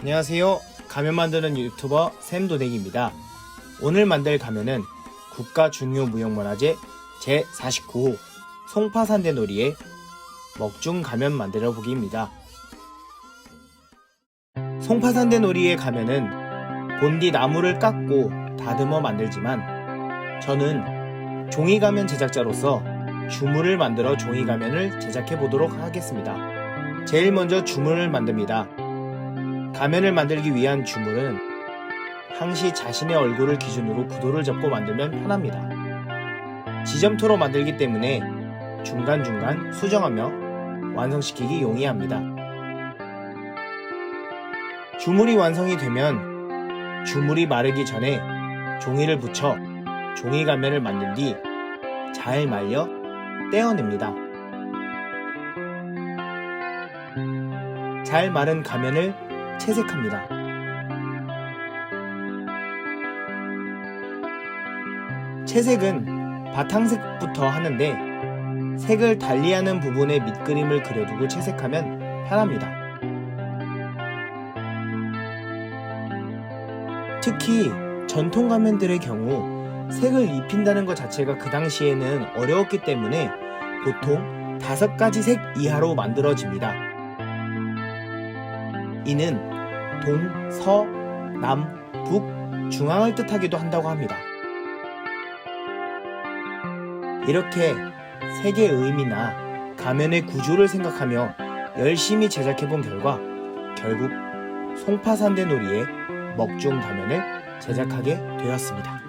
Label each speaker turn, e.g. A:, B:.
A: 안녕하세요. 가면 만드는 유튜버 샘도댕입니다. 오늘 만들 가면은 국가 중요 무형문화재 제49호 송파산대 놀이의 먹중 가면 만들어 보기입니다. 송파산대 놀이의 가면은 본디 나무를 깎고 다듬어 만들지만 저는 종이 가면 제작자로서 주문을 만들어 종이 가면을 제작해 보도록 하겠습니다. 제일 먼저 주문을 만듭니다. 가면을 만들기 위한 주문은 항시 자신의 얼굴을 기준으로 구도를 잡고 만들면 편합니다. 지점토로 만들기 때문에 중간중간 수정하며 완성시키기 용이합니다. 주물이 완성이 되면 주물이 마르기 전에 종이를 붙여 종이 가면을 만든 뒤 잘 말려 떼어냅니다. 잘 마른 가면을 채색합니다. 채색은 바탕색부터 하는데 색을 달리하는 부분에 밑그림을 그려두고 채색하면 편합니다. 특히 전통 가면들의 경우 색을 입힌다는 것 자체가 그 당시에는 어려웠기 때문에 보통 다섯 가지 색 이하로 만들어집니다. 이는 동, 서, 남, 북, 중앙을 뜻하기도 한다고 합니다. 이렇게 색의 의미나 가면의 구조를 생각하며 열심히 제작해본 결과 결국 송파산대 놀이의 먹중 가면을 제작하게 되었습니다.